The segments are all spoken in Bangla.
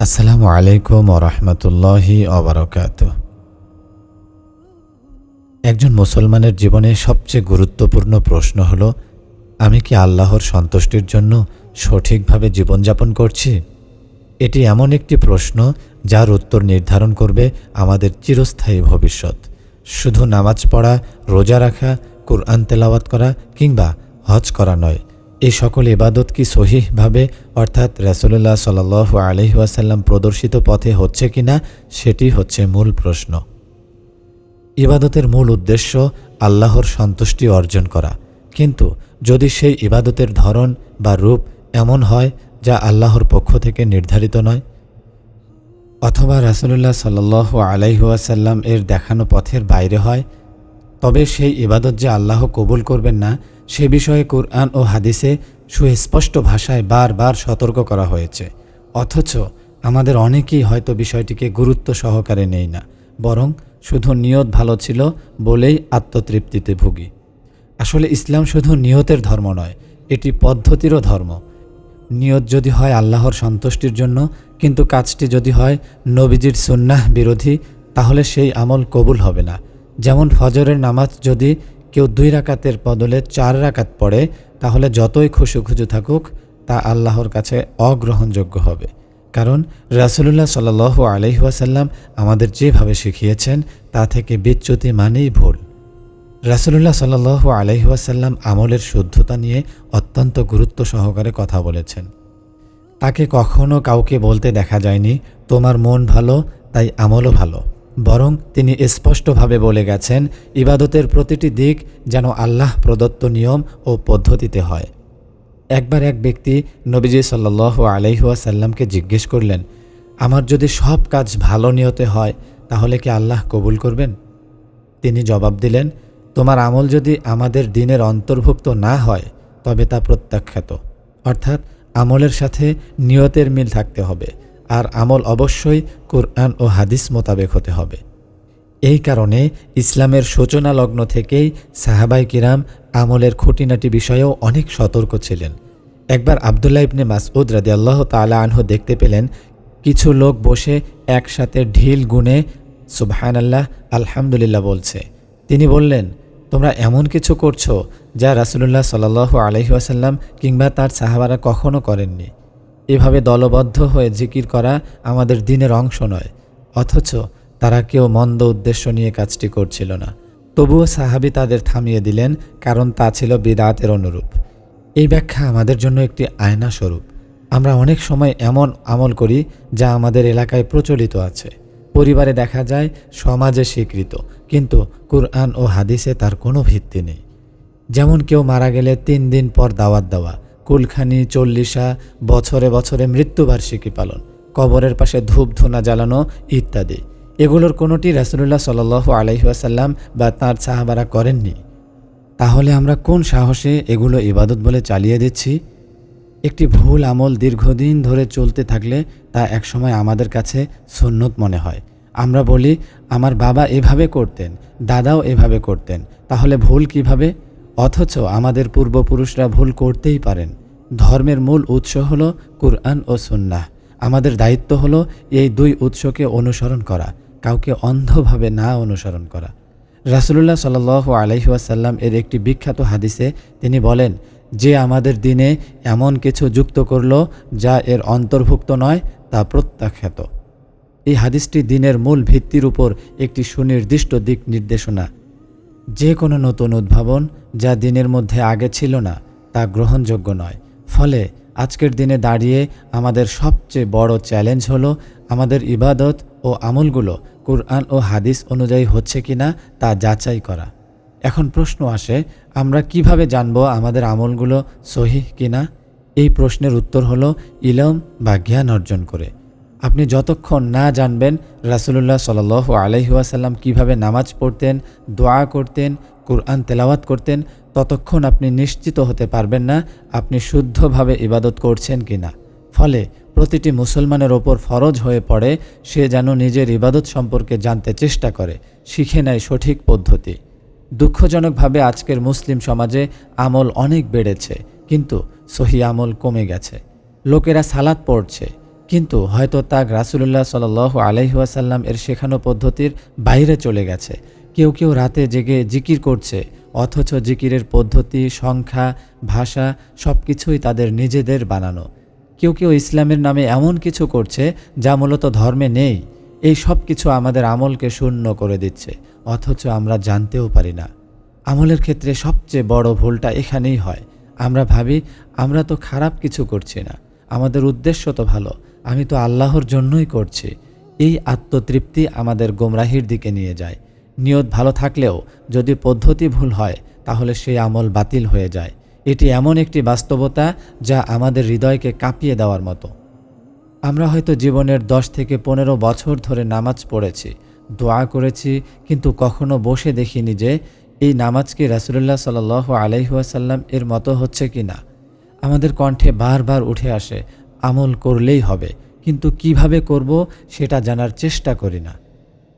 আসসালামু আলাইকুম ওরহমতুল্লাহি অবরকাত একজন মুসলমানের জীবনে সবচেয়ে গুরুত্বপূর্ণ প্রশ্ন হল, আমি কি আল্লাহর সন্তুষ্টির জন্য সঠিকভাবে জীবনযাপন করছি? এটি এমন একটি প্রশ্ন যার উত্তর নির্ধারণ করবে আমাদের চিরস্থায়ী ভবিষ্যৎ। শুধু নামাজ পড়া, রোজা রাখা, কোরআন তেলাওয়াত করা কিংবা হজ করা নয় এই সকল ইবাদত কি সহিহভাবে, অর্থাৎ রাসুলুল্লাহ সাল আলহিহাসাল্লাম প্রদর্শিত পথে হচ্ছে কিনা, সেটি হচ্ছে মূল প্রশ্ন। ইবাদতের মূল উদ্দেশ্য আল্লাহর সন্তুষ্টি অর্জন করা। কিন্তু যদি সেই ইবাদতের ধরন বা রূপ এমন হয় যা আল্লাহর পক্ষ থেকে নির্ধারিত নয়, অথবা রাসুলুল্লাহ সাল আলাইহুয়াসাল্লাম এর দেখানো পথের বাইরে হয়, তবে সেই ইবাদত যে আল্লাহ কবুল করবেন না সে বিষয়ে কোরআন ও হাদিসে সুস্পষ্ট ভাষায় বারবার সতর্ক করা হয়েছে। অথচ আমাদের অনেকেই হয়তো বিষয়টিকে গুরুত্ব সহকারে নেই না, বরং শুধু নিয়ত ভালো ছিল বলেই আত্মতৃপ্তিতে ভুগি। আসলে ইসলাম শুধু নিয়তের ধর্ম নয়, এটি পদ্ধতিরও ধর্ম। নিয়ত যদি হয় আল্লাহর সন্তুষ্টির জন্য, কিন্তু কাজটি যদি হয় নবীজির সুন্নাহ বিরোধী, তাহলে সেই আমল কবুল হবে না। যেমন ফজরের নামাজ যদি কেউ দুই রাকাতের বদলে চার রাকাত পড়ে, তাহলে যতই খুশু খুজু থাকুক, তা আল্লাহর কাছে অগ্রহণযোগ্য হবে। কারণ রাসুলুল্লাহ সাল আলহিহাসাল্লাম আমাদের যেভাবে শিখিয়েছেন, তা থেকে বিচ্যুতি মানেই ভুল। রাসুলুল্লাহ সাল আলহিহাসাল্লাম আমলের শুদ্ধতা নিয়ে অত্যন্ত গুরুত্ব সহকারে কথা বলেছেন। তাকে কখনো কাউকে বলতে দেখা যায়নি, তোমার মন ভালো, তাই আমলও ভালো। বরং তিনি স্পষ্টভাবে বলে গেছেন, ইবাদতের প্রতিটি দিক যেন আল্লাহ প্রদত্ত নিয়ম ও পদ্ধতিতে হয়। একবার এক ব্যক্তি নবীজি সাল্লাহ আলহিহাসাল্লামকে জিজ্ঞেস করলেন, আমার যদি সব কাজ ভালো নিয়তে হয়, তাহলে কি আল্লাহ কবুল করবেন? তিনি জবাব দিলেন, তোমার আমল যদি আমাদের দিনের অন্তর্ভুক্ত না হয়, তবে তা প্রত্যাখ্যাত। অর্থাৎ আমলের সাথে নিয়তের মিল থাকতে হবে। আর আমল অবশ্যই কোরআন ও হাদিস মোতাবেক হতে হবে। এই কারণে ইসলামের সূচনা লগ্ন থেকেই সাহাবাই কিরাম আমলের খুঁটিনাটি বিষয়েও অনেক সতর্ক ছিলেন। একবার আবদুল্লাহ ইবনে মাসউদ রাদি আল্লাহ তালা আনহু দেখতে পেলেন, কিছু লোক বসে একসাথে ঢিল গুনে সুবহান আল্লাহ আলহামদুলিল্লাহ বলছে। তিনি বললেন, তোমরা এমন কিছু করছ যা রাসুলুল্লাহ সাল আলহিহাসাল্লাম কিংবা তার সাহাবারা কখনো করেননি। এভাবে দলবদ্ধ হয়ে জিকির করা আমাদের দিনের অংশ নয়, অথচ তারা কেউ মন্দ উদ্দেশ্য নিয়ে কাজটি করছিল না। তবুও সাহাবি তাদের থামিয়ে দিলেন, কারণ তা ছিল বিদাতের অনুরূপ। এই ব্যাখ্যা আমাদের জন্য একটি আয়না স্বরূপ আমরা অনেক সময় এমন আমল করি যা আমাদের এলাকায় প্রচলিত আছে। পরিবারে দেখা যায়, সমাজে স্বীকৃত, কিন্তু কুরআন ও হাদিসে তার কোনো ভিত্তি নেই। যেমন কেউ মারা গেলে তিন দিন পর দাওয়াত দেওয়া কুলখানি, চল্লিশা, বছরে বছরে মৃত্যুবার্ষিকী পালন, কবরের পাশে ধূপ, ধুনা জ্বালানো ইত্যাদি। এগুলোর কোনোটি রাসুলুল্লাহ সাল আলহিহাসাল্লাম বা তার সাহাবারা করেননি। তাহলে আমরা কোন সাহসে এগুলো ইবাদত বলে চালিয়ে দিচ্ছি? একটি ভুল আমল দীর্ঘদিন ধরে চলতে থাকলে তা একসময় আমাদের কাছে সুন্নত মনে হয়। আমরা বলি, আমার বাবা এভাবে করতেন, দাদাও এভাবে করতেন, তাহলে ভুল কীভাবে? অথচ আমাদের পূর্বপুরুষরা ভুল করতেই পারেন। ধর্মের মূল উৎস হল কুরআন ও সুন্নাহ। আমাদের দায়িত্ব হলো এই দুই উৎসকে অনুসরণ করা, কাউকে অন্ধভাবে না অনুসরণ করা। রাসুলুল্লাহ সাল আলহিউসাল্লাম এর একটি বিখ্যাত হাদিসে তিনি বলেন, যে আমাদের দিনে এমন কিছু যুক্ত করল যা এর অন্তর্ভুক্ত নয়, তা প্রত্যাখ্যাত। এই হাদিসটি দিনের মূল ভিত্তির উপর একটি সুনির্দিষ্ট দিক নির্দেশনা। যে কোনো নতুন উদ্ভাবন যা দিনের মধ্যে আগে ছিল না, তা গ্রহণযোগ্য নয়। ফলে আজকের দিনে দাঁড়িয়ে আমাদের সবচেয়ে বড় চ্যালেঞ্জ হলো আমাদের ইবাদত ও আমলগুলো কুরআন ও হাদিস অনুযায়ী হচ্ছে কিনা তা যাচাই করা। এখন প্রশ্ন আসে, আমরা কীভাবে জানব আমাদের আমলগুলো সহি কিনা? এই প্রশ্নের উত্তর হলো ইলম বা জ্ঞান অর্জন করে। আপনি যতক্ষণ না জানবেন রাসুলুল্লাহ সাল আলহিহাসাল্লাম কীভাবে নামাজ পড়তেন, দোয়া করতেন, কুরআন তেলাওয়াত করতেন, ততক্ষণ আপনি নিশ্চিত হতে পারবেন না আপনি শুদ্ধভাবে ইবাদত করছেন কি না ফলে প্রতিটি মুসলমানের ওপর ফরজ হয়ে পড়ে, সে যেন নিজের ইবাদত সম্পর্কে জানতে চেষ্টা করে, শিখে নেয় সঠিক পদ্ধতি। দুঃখজনকভাবে আজকের মুসলিম সমাজে আমল অনেক বেড়েছে, কিন্তু সহি আমল কমে গেছে। লোকেরা সালাদ পড়ছে কিন্তু হয়তো তা রাসুলুল্লাহ সাল আলহিহাসাল্লাম এর শেখানো পদ্ধতির বাইরে চলে গেছে। কেউ কেউ রাতে জেগে জিকির করছে, অথচ জিকিরের পদ্ধতি, সংখ্যা, ভাষা সব কিছুই তাদের নিজেদের বানানো। কেউ কেউ ইসলামের নামে এমন কিছু করছে যা মূলত ধর্মে নেই। এই সব কিছু আমাদের আমলকে শূন্য করে দিচ্ছে, অথচ আমরা জানতেও পারি না। আমলের ক্ষেত্রে সবচেয়ে বড় ভুলটা এখানেই হয়। আমরা ভাবি, আমরা তো খারাপ কিছু করছি না। আমাদের উদ্দেশ্য তো ভালো আমি তো আল্লাহর জন্যই করছি। এই আত্মতৃপ্তি আমাদের গোমরাহির দিকে নিয়ে যায়। নিয়ত ভালো থাকলেও যদি পদ্ধতি ভুল হয়, তাহলে সেই আমল বাতিল হয়ে যায়। এটি এমন একটি বাস্তবতা যা আমাদের হৃদয়কে কাঁপিয়ে দেওয়ার মতো। আমরা হয়তো জীবনের দশ থেকে পনেরো বছর ধরে নামাজ পড়েছি, দোয়া করেছি, কিন্তু কখনো বসে দেখিনি যে, এই নামাজ কি রাসুলুল্লাহ সাল আলাইহাসাল্লাম এর মতো হচ্ছে কি না আমাদের কণ্ঠে বারবার উঠে আসে আমল করলেই হবে, কিন্তু কীভাবে করব সেটা জানার চেষ্টা করি না।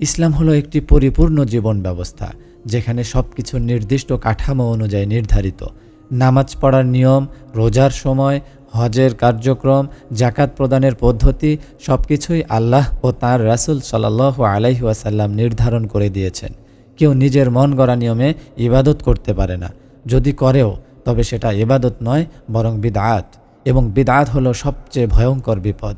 ইসলাম হলো একটি পরিপূর্ণ জীবন ব্যবস্থা, যেখানে সব কিছু নির্দিষ্ট কাঠামো অনুযায়ী নির্ধারিত। নামাজ পড়ার নিয়ম, রোজার সময়, হজের কার্যক্রম জাকাত প্রদানের পদ্ধতি সব কিছুই আল্লাহ ও তাঁর রাসুল সাল্লাহ আলাইহাসাল্লাম নির্ধারণ করে দিয়েছেন। কেউ নিজের মন গড়া নিয়মে ইবাদত করতে পারে না। যদি করেও, তবে সেটা ইবাদত নয়, বরং বিদাত এবং বিদাত হলো সবচেয়ে ভয়ঙ্কর বিপদ।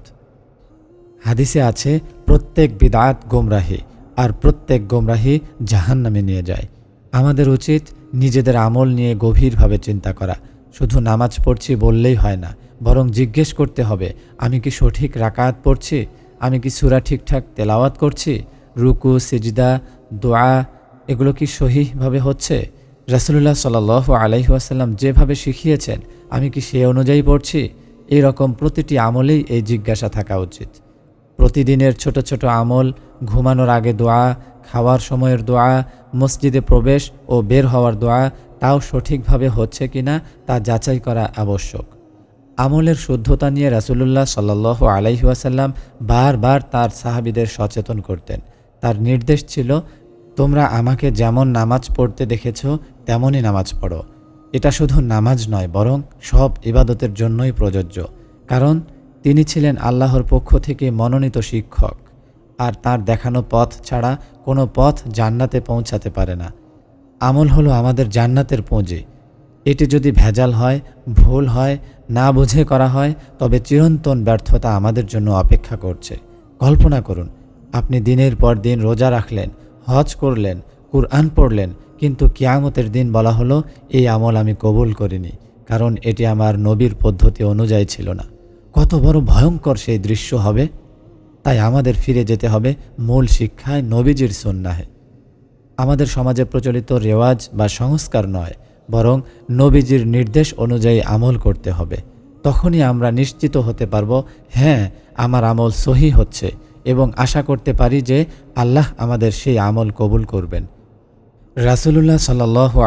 হাদিসে আছে, প্রত্যেক বিদাত গোমরাহি, আর প্রত্যেক গোমরাহি জাহান নামে নিয়ে যায়। আমাদের উচিত নিজেদের আমল নিয়ে গভীরভাবে চিন্তা করা। শুধু নামাজ পড়ছি বললেই হয় না, বরং জিজ্ঞেস করতে হবে, আমি কি সঠিক রাকাত পড়ছি? আমি কি সুরা ঠিকঠাক তেলাওয়াত করছি? রুকু, সিজদা, দোয়া, এগুলো কি সহিভাবে হচ্ছে? রাসুলুল্লাহ সাল আলাইহাসাল্লাম যেভাবে শিখিয়েছেন আমি কি সে অনুযায়ী পড়ছি? এই রকম প্রতিটি আমলেই এই জিজ্ঞাসা থাকা উচিত। প্রতিদিনের ছোট ছোট আমল, ঘুমানোর আগে দোয়া, খাওয়ার সময়ের দোয়া, মসজিদে প্রবেশ ও বের হওয়ার দোয়া, তাও সঠিকভাবে হচ্ছে কিনা তা যাচাই করা আবশ্যক। আমলের শুদ্ধতা নিয়ে রাসুলুল্লাহ সাল্লাহ আলাইহাসাল্লাম বারবার তার সাহাবিদের সচেতন করতেন। তার নির্দেশ ছিল, তোমরা আমাকে যেমন নামাজ পড়তে দেখেছ, তেমনই নামাজ পড়ো। এটা শুধু নামাজ নয়, বরং সব ইবাদতের জন্যই প্রযোজ্য, কারণ তিনি ছিলেন আল্লাহর পক্ষ থেকে মনোনীত শিক্ষক, আর তার দেখানো পথ ছাড়া কোনো পথ জান্নাতে পৌঁছাতে পারে না। আমল হলো আমাদের জান্নাতের পুঁজি। এটি যদি ভেজাল হয়, ভুল হয়, না বুঝে করা হয়, তবে চিরন্তন ব্যর্থতা আমাদের জন্য অপেক্ষা করছে। কল্পনা করুন, আপনি দিনের পর দিন রোজা রাখলেন, হজ করলেন, কুরআন পড়লেন কিন্তু কিয়ামতের দিন বলা হলো, এই আমল আমি কবুল করিনি, কারণ এটি আমার নবীর পদ্ধতি অনুযায়ী ছিল না। কত বড় ভয়ঙ্কর সেই দৃশ্য হবে। তাই আমাদের ফিরে যেতে হবে মূল শিক্ষায় নবীজির সন্ন্যাহে আমাদের সমাজে প্রচলিত রেওয়াজ বা সংস্কার নয়, বরং নবীজির নির্দেশ অনুযায়ী আমল করতে হবে। তখনই আমরা নিশ্চিত হতে পারব হ্যাঁ আমার আমল সহি হচ্ছে এবং আশা করতে পারি যে আল্লাহ আমাদের সেই আমল কবুল করবেন। রাসুলুল্লাহ সাল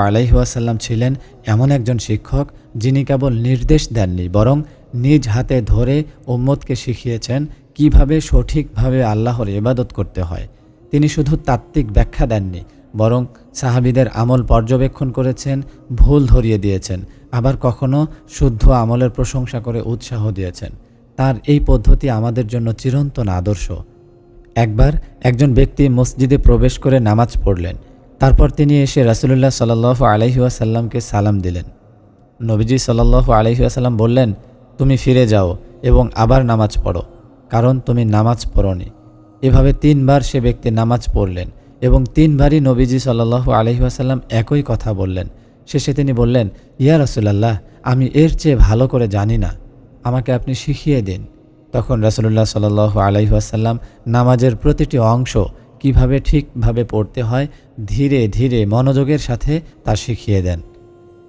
আলাইহাসাল্লাম ছিলেন এমন একজন শিক্ষক যিনি কেবল নির্দেশ দেননি, বরং নিজ হাতে ধরে উম্মদকে শিখিয়েছেন কীভাবে সঠিকভাবে আল্লাহর ইবাদত করতে হয়। তিনি শুধু তাত্ত্বিক ব্যাখ্যা দেননি, বরং সাহাবিদের আমল পর্যবেক্ষণ করেছেন, ভুল ধরিয়ে দিয়েছেন, আবার কখনো শুদ্ধ আমলের প্রশংসা করে উৎসাহ দিয়েছেন। তার এই পদ্ধতি আমাদের জন্য চিরন্তন আদর্শ। একবার একজন ব্যক্তি মসজিদে প্রবেশ করে নামাজ পড়লেন তারপর তিনি এসে রাসুলুল্লাহ সাল্লাহ আলহিউসাল্লামকে সালাম দিলেন। নবীজি সাল্লাহ আলহিউসাল্লাম বললেন, তুমি ফিরে যাও এবং আবার নামাজ পড়ো, কারণ তুমি নামাজ পড়নি। এভাবে তিনবার সে ব্যক্তি নামাজ পড়লেন এবং তিনবারই নবীজি সাল্লাহ আলহিহাসাল্লাম একই কথা বললেন। শেষে তিনি বললেন, ইয়া রসুলাল্লাহ, আমি এর চেয়ে ভালো করে জানি না। আমাকে আপনি শিখিয়ে দিন। তখন রাসুলুল্লাহ সাল আলাইহাসাল্লাম নামাজের প্রতিটি অংশ কীভাবে ঠিকভাবে পড়তে হয়, ধীরে ধীরে মনোযোগের সাথে তা শিখিয়ে দেন।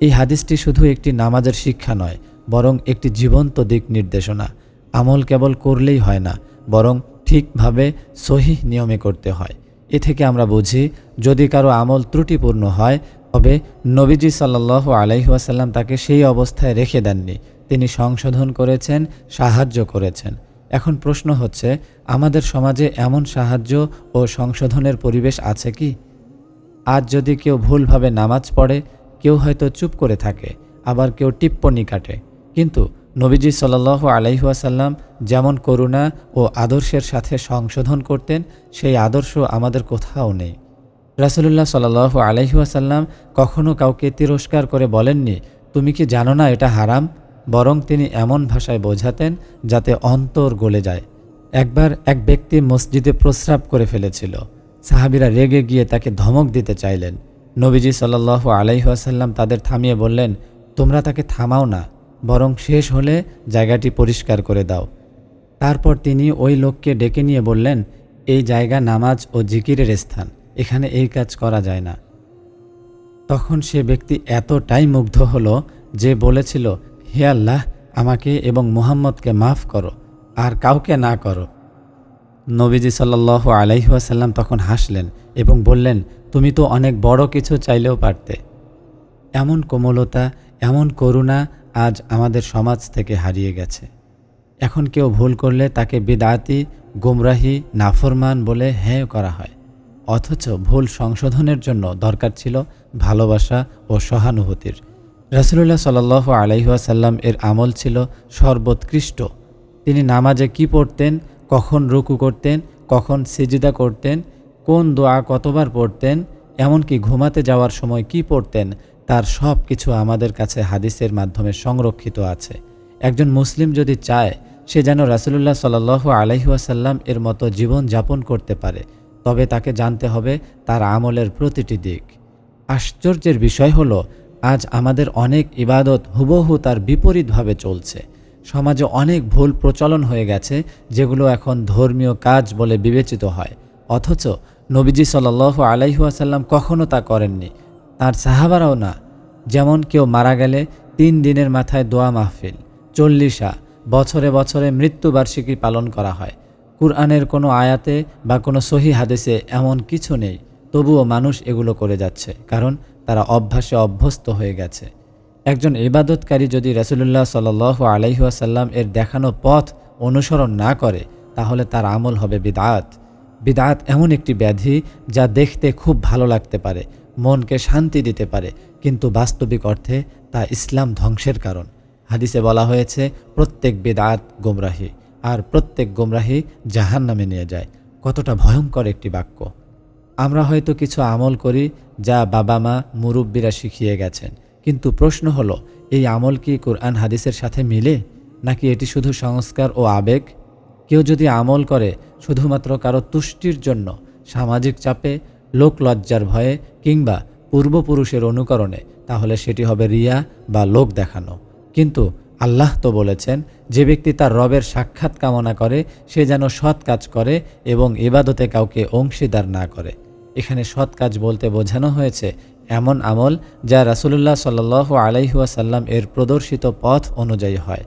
এই হাদিসটি শুধু একটি নামাজের শিক্ষা নয়, বরং একটি জীবন্ত দিক নির্দেশনা। আমল কেবল করলেই হয় না, বরং ঠিকভাবে সহি নিয়মে করতে হয়। এ থেকে আমরা বুঝি, যদি কারও আমল ত্রুটিপূর্ণ হয়, তবে নবীজি সাল্লাহ আলাইহাসাল্লাম তাকে সেই অবস্থায় রেখে দেননি। তিনি সংশোধন করেছেন, সাহায্য করেছেন। এখন প্রশ্ন হচ্ছে, আমাদের সমাজে এমন সাহায্য ও সংশোধনের পরিবেশ আছে কি? আজ যদি কেউ ভুলভাবে নামাজ পড়ে, কেউ হয়তো চুপ করে থাকে, আবার কেউ টিপ্পনি কাটে। কিন্তু নবীজি সাল্ল আলাইহাসাল্লাম যেমন করুণা ও আদর্শের সাথে সংশোধন করতেন, সেই আদর্শ আমাদের কোথাও নেই। রাসুলুল্লাহ সাল আলাইহাসাল্লাম কখনও কাউকে তিরস্কার করে বলেননি, তুমি কি জানো না এটা হারাম? বরং তিনি এমন ভাষায় বোঝাতেন যাতে অন্তর গলে যায়। একবার এক ব্যক্তি মসজিদে প্রস্রাব করে ফেলেছিল। সাহাবিরা রেগে গিয়ে তাকে ধমক দিতে চাইলেন। নবীজি সাল্লাহ আলাইহাসাল্লাম তাদের থামিয়ে বললেন, তোমরা তাকে থামাও না, বরং শেষ হলে জায়গাটি পরিষ্কার করে দাও। তারপর তিনি ওই লোককে ডেকে নিয়ে বললেন, এই জায়গা নামাজ ও জিকিরের স্থান, এখানে এই কাজ করা যায় না। তখন সে ব্যক্তি এতটাই মুগ্ধ হলো যে বলেছিল হে আল্লাহ, আমাকে এবং মুহাম্মদকে মাফ করো, আর কাউকে না করো। নবীজি সাল্লাহ আলাইহাসাল্লাম তখন হাসলেন এবং বললেন, তুমি তো অনেক বড় কিছু চাইলেও পারতে। এমন কোমলতা, এমন করুণা আজ আমাদের সমাজ থেকে হারিয়ে গেছে। এখন কেউ ভুল করলে তাকে বিদাতি, গুমরাহি, নাফরমান বলে হ্যাঁ করা হয়। অথচ ভুল সংশোধনের জন্য দরকার ছিল ভালোবাসা ও সহানুভূতির। রাসুলুল্লাহ সাল আলাইহাসাল্লাম এর আমল ছিল সর্বোৎকৃষ্ট। তিনি নামাজে কি পড়তেন, কখন রুকু করতেন, কখন সিজিদা করতেন, কোন দোয়া কতবার পড়তেন, এমনকি ঘুমাতে যাওয়ার সময় কি পড়তেন, তার সব কিছু আমাদের কাছে হাদিসের মাধ্যমে সংরক্ষিত আছে। একজন মুসলিম যদি চায়, সে যেন রাসুলুল্লাহ সাল আলহিহাসাল্লাম এর মতো জীবন যাপন করতে পারে, তবে তাকে জানতে হবে তার আমলের প্রতিটি দিক। আশ্চর্যের বিষয় হল আজ আমাদের অনেক ইবাদত হুবহু তার বিপরীতভাবে চলছে। সমাজে অনেক ভুল প্রচলন হয়ে গেছে, যেগুলো এখন ধর্মীয় কাজ বলে বিবেচিত হয়। অথচ নবীজি সাল আলাইহাসাল্লাম কখনও তা করেননি। তার সাহাবারাও না। যেমন কেউ মারা গেলে তিন দিনের মাথায় দোয়া মাহফিল, চল্লিশা বছরে বছরে মৃত্যুবার্ষিকী পালন করা হয়। কুরআনের কোনো আয়াতে বা কোনো সহি হাদেসে এমন কিছু নেই। তবুও মানুষ এগুলো করে যাচ্ছে। কারণ তারা অভ্যাসে অভ্যস্ত হয়ে গেছে। একজন ইবাদতকারী যদি রসুল্লাহ সাল আলাইহাসাল্লাম এর দেখানো পথ অনুসরণ না করে, তাহলে তার আমল হবে বিদাত। বিদাত এমন একটি ব্যাধি যা দেখতে খুব ভালো লাগতে পারে, মনকে শান্তি দিতে পারে, কিন্তু বাস্তবিক অর্থে তা ইসলাম ধ্বংসের কারণ। হাদিসে বলা হয়েছে, প্রত্যেক বেদাত গোমরাহী, আর প্রত্যেক গোমরাহী জাহান নামে নিয়ে যায়। কতটা ভয়ঙ্কর একটি বাক্য। আমরা হয়তো কিছু আমল করি যা বাবা মা মুরব্বীরা শিখিয়ে গেছেন। কিন্তু প্রশ্ন হলো, এই আমল কি কোরআন হাদিসের সাথে মিলে? নাকি এটি শুধু সংস্কার ও আবেগ? কেউ যদি আমল করে শুধুমাত্র কারও তুষ্টির জন্য, সামাজিক চাপে, লোক লজ্জার ভয়ে, কিংবা পূর্বপুরুষের অনুকরণে, তাহলে সেটি হবে রিয়া বা লোক দেখানো। কিন্তু আল্লাহ তো বলেছেন, যে ব্যক্তি তার রবের সাক্ষাৎ কামনা করে, সে যেন সৎ কাজ করে এবং ইবাদতে কাউকে অংশীদার না করে। এখানে সৎ কাজ বলতে বোঝানো হয়েছে এমন আমল যা রাসুলুল্লাহ সাল আলাইহুয়াসাল্লাম এর প্রদর্শিত পথ অনুযায়ী হয়।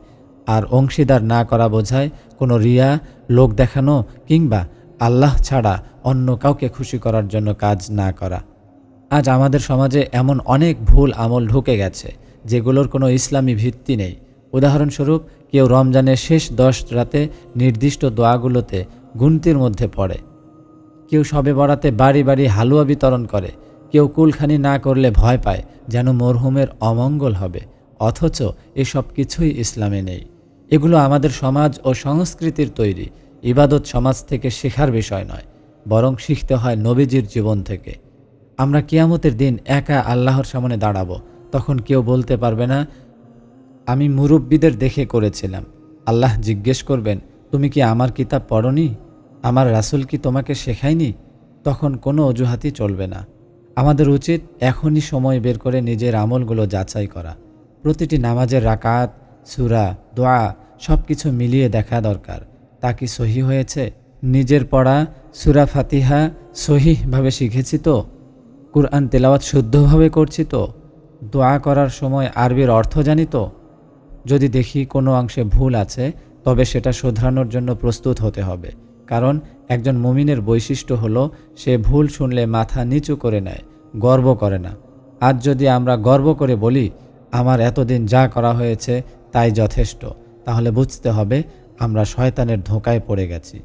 আর অংশীদার না করা বোঝায় কোনো রিয়া, লোক দেখানো কিংবা আল্লাহ ছাড়া অন্য কাউকে খুশি করার জন্য কাজ না করা। আজ আমাদের সমাজে এমন অনেক ভুল আমল ঢুকে গেছে, যেগুলোর কোনো ইসলামী ভিত্তি নেই। উদাহরণস্বরূপ, কেউ রমজানের শেষ দশ রাতে নির্দিষ্ট দোয়াগুলোতে গুনতির মধ্যে পড়ে। কেউ সবে বরাতে বাড়ি বাড়ি হালুয়া বিতরণ করে, কেউ কুলখানি না করলে ভয় পায় যেন মরহুমের অমঙ্গল হবে, অথচ এসব কিছুই ইসলামে নেই। এগুলো আমাদের সমাজ ও সংস্কৃতির তৈরি, ইবাদত সমাজ থেকে শেখার বিষয় নয়, বরং শিখতে হয় নবীজির জীবন থেকে। আমরা কিয়ামতের দিন একা আল্লাহর সামনে দাঁড়াবো, তখন কেউ বলতে পারবে না, আমি মুরব্বীদের দেখে করেছিলাম। আল্লাহ জিজ্ঞেস করবেন, তুমি কি আমার কিতাব পড়নি? আমার রাসুল কি তোমাকে শেখায়নি? তখন কোনো অজুহাতই চলবে না। আমাদের উচিত এখনই সময় বের করে নিজের আমলগুলো যাচাই করা। প্রতিটি নামাজের রাকাত, সুরা, দোয়া সব কিছু মিলিয়ে দেখা দরকার। তা কি সহি হয়েছে? নিজের পড়া, সুরা ফাতিহা সহিভাবে শিখেছি তো? কুরআন তেলাওয়াত শুদ্ধভাবে করছি তো? দোয়া করার সময় আরবির অর্থ জানি তো? যদি দেখি কোনো অংশে ভুল আছে, তবে সেটা শোধরানোর জন্য প্রস্তুত হতে হবে। কারণ একজন মুমিনের বৈশিষ্ট্য হলো, সে ভুল শুনলে মাথা নিচু করে নেয়, গর্ব করে না। আজ যদি আমরা গর্ব করে বলি, আমার এতদিন যা করা হয়েছে তাই যথেষ্ট, তাহলে বুঝতে হবে আমরা শয়তানের ধোকায় পড়ে গেছি।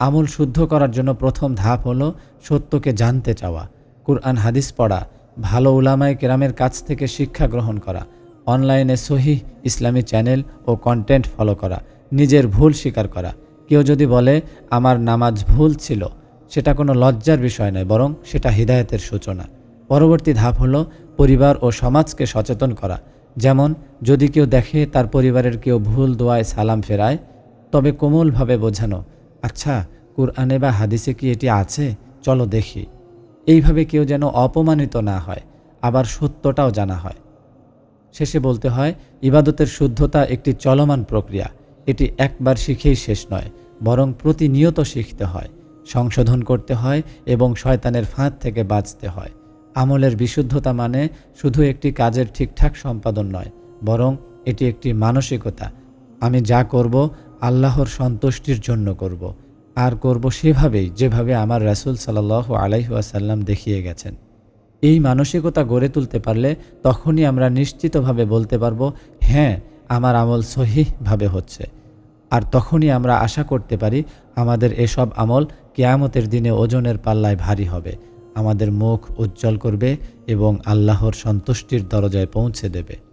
আমল শুদ্ধ করার জন্য প্রথম ধাপ হলো সত্যকে জানতে চাওয়া। কুরআন হাদিস পড়া, ভালো উলামায় কেরামের কাছ থেকে শিক্ষা গ্রহণ করা, অনলাইনে সহি ইসলামী চ্যানেল ও কন্টেন্ট ফলো করা, নিজের ভুল স্বীকার করা কেউ যদি বলে, আমার নামাজ ভুল ছিল, সেটা কোনো লজ্জার বিষয় নয়, বরং সেটা হৃদায়তের সূচনা। পরবর্তী ধাপ হল পরিবার ও সমাজকে সচেতন করা। যেমন, যদি কেউ দেখে তার পরিবারের কেউ ভুল দোয়ায় সালাম ফেরায়, তবে কোমলভাবে বোঝানো আচ্ছা কুরআনে বা হাদিসে কি এটি আছে? চলো দেখি। এইভাবে কেউ যেন অপমানিত না হয়, আবার সত্যটাও জানা হয়। শেষে বলতে হয়, ইবাদতের শুদ্ধতা একটি চলমান প্রক্রিয়া। এটি একবার শিখেই শেষ নয়। বরং প্রতিনিয়ত শিখতে হয়, সংশোধন করতে হয় এবং শয়তানের ফাঁদ থেকে বাঁচতে হয়। আমলের বিশুদ্ধতা মানে শুধু একটি কাজের ঠিকঠাক সম্পাদন নয়, বরং এটি একটি মানসিকতা। আমি যা করব আল্লাহর সন্তুষ্টির জন্য করব, আর করব সেভাবেই যেভাবে আমার রাসূল সাল্লাহ আলাইহাসাল্লাম দেখিয়ে গেছেন। এই মানসিকতা গড়ে তুলতে পারলে তখনই আমরা নিশ্চিতভাবে বলতে পারব হ্যাঁ আমার আমল সহিভাবে হচ্ছে। আর তখনই আমরা আশা করতে পারি আমাদের এসব আমল কেয়ামতের দিনে ওজনের পাল্লায় ভারী হবে। আমাদের মুখ উজ্জ্বল করবে এবং আল্লাহর সন্তুষ্টির দরজায় পৌঁছে দেবে।